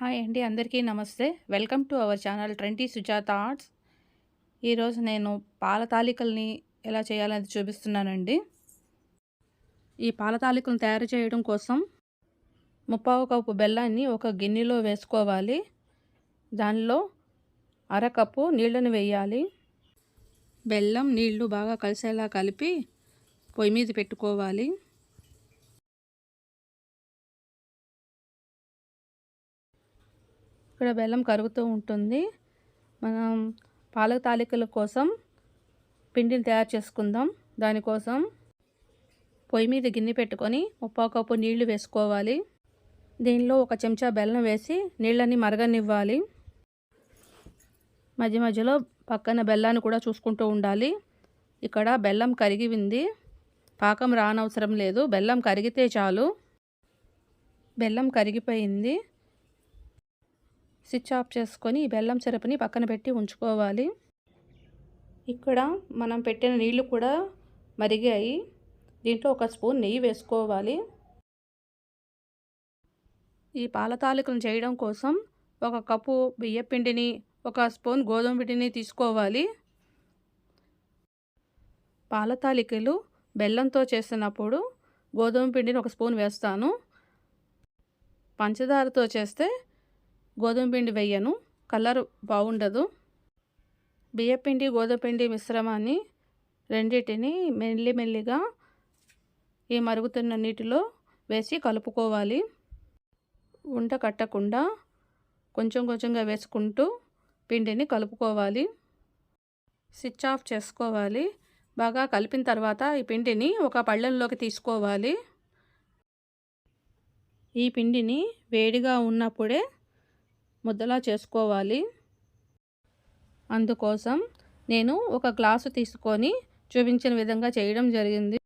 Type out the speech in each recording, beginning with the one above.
Hi అండి అందరికీ నమస్తే. Welcome to our channel twenty Sujatha arts ఈరోజు నేను పాల తాలికల్ని ఎలా చేయాలని చూపిస్తున్నానండి. ఈ పాల తాలికలను తయారు చేయడం కోసం ముప్పావు కప్పు బెల్లాన్ని ఒక గిన్నెలో వేసుకోవాలి. దానిలో అరకప్పు నీళ్ళను వేయాలి. బెల్లం నీళ్ళు బాగా కలిసేలా కలిపి పొయ్యి మీద పెట్టుకోవాలి. ఇక్కడ బెల్లం కరుగుతూ ఉంటుంది. మనం పాల తాలికల కోసం పిండిని తయారు చేసుకుందాం. దానికోసం పొయ్యి మీద గిన్నె పెట్టుకొని ముప్పావు కప్పు నీళ్ళు వేసుకోవాలి. దీనిలో ఒక చెంచా బెల్లం వేసి నీళ్ళని మరగనివ్వాలి. మధ్య మధ్యలో పక్కన బెల్లాన్ని కూడా చూసుకుంటూ ఉండాలి. ఇక్కడ బెల్లం కరిగి ఉంది పాకం రానవసరం లేదు. బెల్లం కరిగితే చాలు. బెల్లం కరిగిపోయింది. స్విచ్ ఆఫ్ చేసుకొని బెల్లం సిరప్ని పక్కన పెట్టి ఉంచుకోవాలి. ఇక్కడ మనం పెట్టిన నీళ్ళు కూడా మరిగాయి. దీంట్లో ఒక స్పూన్ నెయ్యి వేసుకోవాలి. ఈ పాల తాలికలను చేయడం కోసం ఒక కప్పు బియ్యపిండిని ఒక స్పూన్ గోధుమ పిండిని తీసుకోవాలి. పాల తాలికలు బెల్లంతో చేసినప్పుడు గోధుమ పిండిని ఒక స్పూన్ వేస్తాను. పంచదారతో చేస్తే గోధుమ పిండి వేయను. కలర్ బాగుండదు. బియ్యపిండి గోధుమ పిండి మిశ్రమాన్ని రెండింటిని మెల్లిమెల్లిగా ఈ మరుగుతున్న నీటిలో వేసి కలుపుకోవాలి. ఉంట కట్టకుండా కొంచెం కొంచెంగా వేసుకుంటూ పిండిని కలుపుకోవాలి. స్విచ్ ఆఫ్ చేసుకోవాలి. బాగా కలిపిన తర్వాత ఈ పిండిని ఒక పళ్ళెంలోకి తీసుకోవాలి. ఈ పిండిని వేడిగా ఉన్నప్పుడే ముద్దలా చేసుకోవాలి. అందుకోసం నేను ఒక గ్లాసు తీసుకొని చూపించిన విధంగా చేయడం జరిగింది.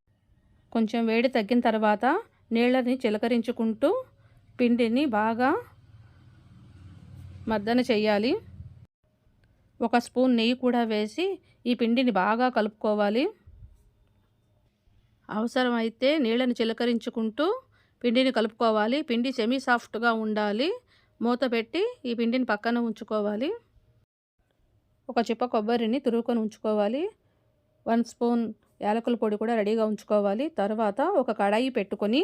కొంచెం వేడి తగ్గిన తర్వాత నీళ్ళని చిలకరించుకుంటూ పిండిని బాగా మద్దన చేయాలి. ఒక స్పూన్ నెయ్యి కూడా వేసి ఈ పిండిని బాగా కలుపుకోవాలి. అవసరమైతే నీళ్ళని చిలకరించుకుంటూ పిండిని కలుపుకోవాలి. పిండి సెమీ సాఫ్ట్గా ఉండాలి. మూత పెట్టి ఈ పిండిని పక్కన ఉంచుకోవాలి. ఒక చిప్ప కొబ్బరిని తురుకొని ఉంచుకోవాలి. వన్ స్పూన్ యాలకుల పొడి కూడా రెడీగా ఉంచుకోవాలి. తర్వాత ఒక కడాయి పెట్టుకొని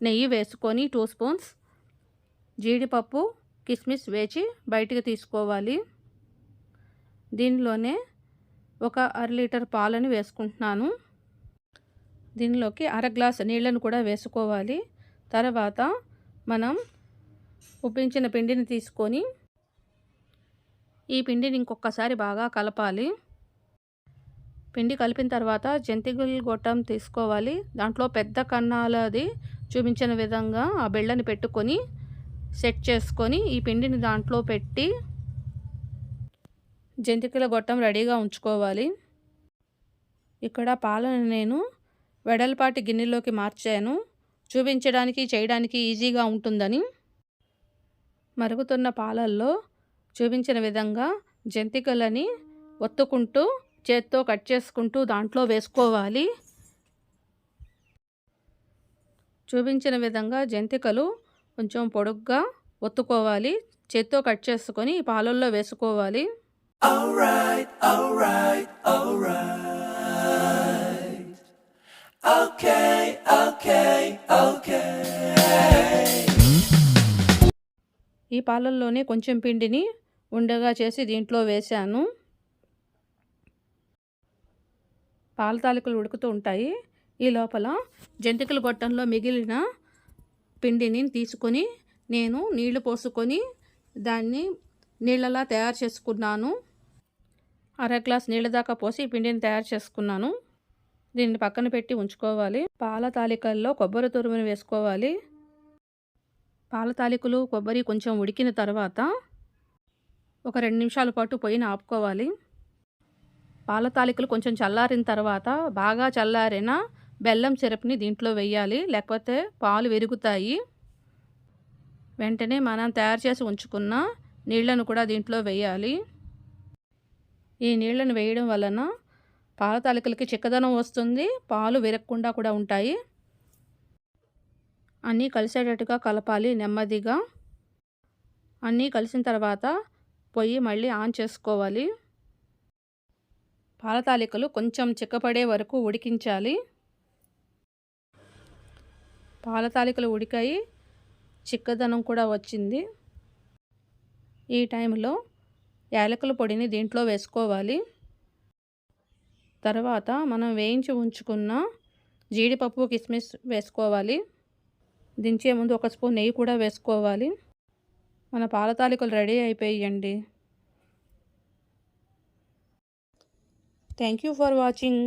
నెయ్యి వేసుకొని టూ స్పూన్స్ జీడిపప్పు కిస్మిస్ వేచి బయటికి తీసుకోవాలి. దీనిలోనే ఒక అర లీటర్ పాలను వేసుకుంటున్నాను. దీనిలోకి అర గ్లాస్ నీళ్ళను కూడా వేసుకోవాలి. తర్వాత మనం ఉప్పించిన పిండిని తీసుకొని ఈ పిండిని ఇంకొకసారి బాగా కలపాలి. పిండి కలిపిన తర్వాత జంతిగుల్ గొట్టం తీసుకోవాలి. దాంట్లో పెద్ద కన్నాలది చూపించిన విధంగా ఆ బెళ్ళని పెట్టుకొని సెట్ చేసుకొని ఈ పిండిని దాంట్లో పెట్టి జంతికల గొట్టం రెడీగా ఉంచుకోవాలి. ఇక్కడ పాలను నేను వెడల్పాటి గిన్నెలోకి మార్చాను. చూపించడానికి చేయడానికి ఈజీగా ఉంటుందని. మరుగుతున్న పాలల్లో చూపించిన విధంగా జంతికలని ఒత్తుకుంటూ చేత్తో కట్ చేసుకుంటూ దాంట్లో వేసుకోవాలి. చూపించిన విధంగా జంతికలు కొంచెం పొడుగ్గా ఒత్తుకోవాలి. చేత్తో కట్ చేసుకొని పాలల్లో వేసుకోవాలి. Okay, okay. ఈ పాలల్లోనే కొంచెం పిండిని ఉండగా చేసి దీంట్లో వేశాను. పాల తాలికలు ఉడుకుతూ ఉంటాయి. ఈ లోపల జంతికల గొట్టంలో మిగిలిన పిండిని తీసుకొని నేను నీళ్ళు పోసుకొని దాన్ని నీళ్ళలా తయారు చేసుకున్నాను. అర గ్లాస్ నీళ్ళ దాకా పోసి పిండిని తయారు చేసుకున్నాను. దీన్ని పక్కన పెట్టి ఉంచుకోవాలి. పాల తాలికల్లో కొబ్బరి తురుముని వేసుకోవాలి. పాల తాలికలు కొబ్బరి కొంచెం ఉడికిన తర్వాత ఒక రెండు నిమిషాల పాటు పొయ్యిని ఆపుకోవాలి. పాల తాలికలు కొంచెం చల్లారిన తర్వాత బాగా చల్లారిన బెల్లం సిరప్ని దీంట్లో వేయాలి. లేకపోతే పాలు విరుగుతాయి. వెంటనే మనం తయారు చేసి ఉంచుకున్న నీళ్ళను కూడా దీంట్లో వేయాలి. ఈ నీళ్ళను వేయడం వలన పాల తాలికలకి చిక్కదనం వస్తుంది. పాలు విరగకుండా కూడా ఉంటాయి. అన్నీ కలిసేటట్టుగా కలపాలి నెమ్మదిగా. అన్నీ కలిసిన తర్వాత పొయ్యి మళ్ళీ ఆన్ చేసుకోవాలి. పాల తాలికలు కొంచెం చిక్కపడే వరకు ఉడికించాలి. పాల తాలికలు ఉడికాయి. చిక్కదనం కూడా వచ్చింది. ఈ టైంలో యాలకుల పొడిని దీంట్లో వేసుకోవాలి. తర్వాత మనం వేయించి ఉంచుకున్న జీడిపప్పు కిస్మిస్ వేసుకోవాలి. దించే ముందు ఒక స్పూన్ నెయ్యి కూడా వేసుకోవాలి. మన పాల తాలికలు రెడీ అయిపోయాయండి. Thank you for watching